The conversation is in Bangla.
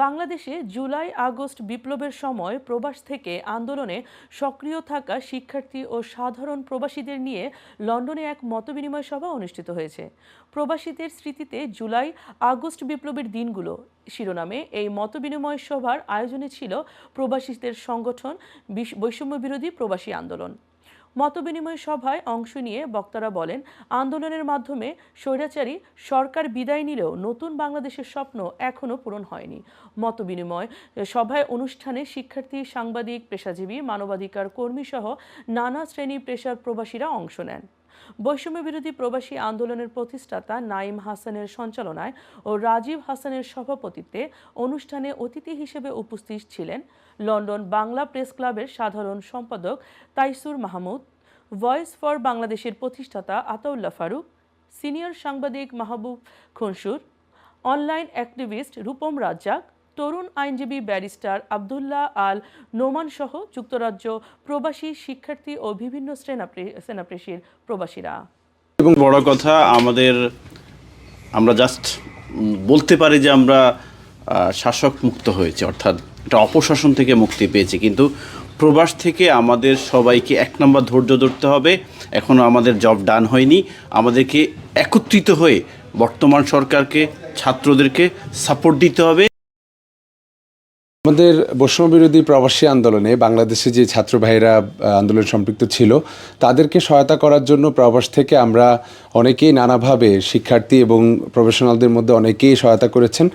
বাংলাদেশে জুলাই আগস্ট বিপ্লবের সময় প্রবাস থেকে আন্দোলনে সক্রিয় থাকা শিক্ষার্থী ও সাধারণ প্রবাসীদের নিয়ে লন্ডনে এক মতবিনিময় সভা অনুষ্ঠিত হয়েছে। প্রবাসীদের স্মৃতিতে জুলাই আগস্ট বিপ্লবের দিনগুলো, শিরোনামে এই মতবিনিময় সভার আয়োজনে ছিল প্রবাসীদের সংগঠন বৈষম্য বিরোধী প্রবাসী আন্দোলন। মতবিনিময় সভায় অংশ নিয়ে বক্তারা বলেন, আন্দোলনের মাধ্যমে স্বৈরাচারী সরকার বিদায় নিলেও নতুন বাংলাদেশের স্বপ্ন এখনও পূরণ হয়নি। মতবিনিময় সভায় অনুষ্ঠানে শিক্ষার্থী, সাংবাদিক, পেশাজীবী, মানবাধিকার কর্মী সহ নানা শ্রেণি পেশার প্রবাসীরা অংশ নেন। বৈষম্য বিরোধী প্রবাসী আন্দোলনের প্রতিষ্ঠাতা নাইম হাসানের সঞ্চালনায় ও রাজীব হাসানের সভাপতিত্বে অনুষ্ঠানে অতিথি হিসেবে উপস্থিত ছিলেন লন্ডন বাংলা প্রেস ক্লাবের সাধারণ সম্পাদক তাইসুর মাহমুদ, ভয়েস ফর বাংলাদেশের প্রতিষ্ঠাতা আতাউল্লাহ ফারুক, সিনিয়র সাংবাদিক মাহবুব খুনসুর, অনলাইন অ্যাক্টিভিস্ট রূপম রাজ্জাক তরুণ আইনজীবী ব্যারিস্টার আবদুল্লাহ আল নোমান সহ যুক্তরাজ্য প্রবাসী শিক্ষার্থী ও বিভিন্ন শ্রেণাপেশির প্রবাসীরা। এবং বড় কথা, আমাদের, আমরা জাস্ট বলতে পারি যে আমরা শাসক মুক্ত হয়েছে, অর্থাৎ এটা অপশাসন থেকে মুক্তি পেয়েছি। কিন্তু প্রবাস থেকে আমাদের সবাইকে এক নম্বর ধৈর্য ধরতে হবে। এখনও আমাদের জব ডান হয়নি। আমাদেরকে একত্রিত হয়ে বর্তমান সরকারকে, ছাত্রদেরকে সাপোর্ট দিতে হবে। আমাদের বৈষম্য বিরোধী প্রবাসী আন্দোলনে বাংলাদেশে যে ছাত্র ভাইরা আন্দোলন সম্পৃক্ত ছিল, তাদেরকে সহায়তা করার জন্য প্রবাস থেকে আমরা অনেকেই নানাভাবে শিক্ষার্থী এবং প্রফেশনালদের মধ্যে অনেকেই সহায়তা করেছেন।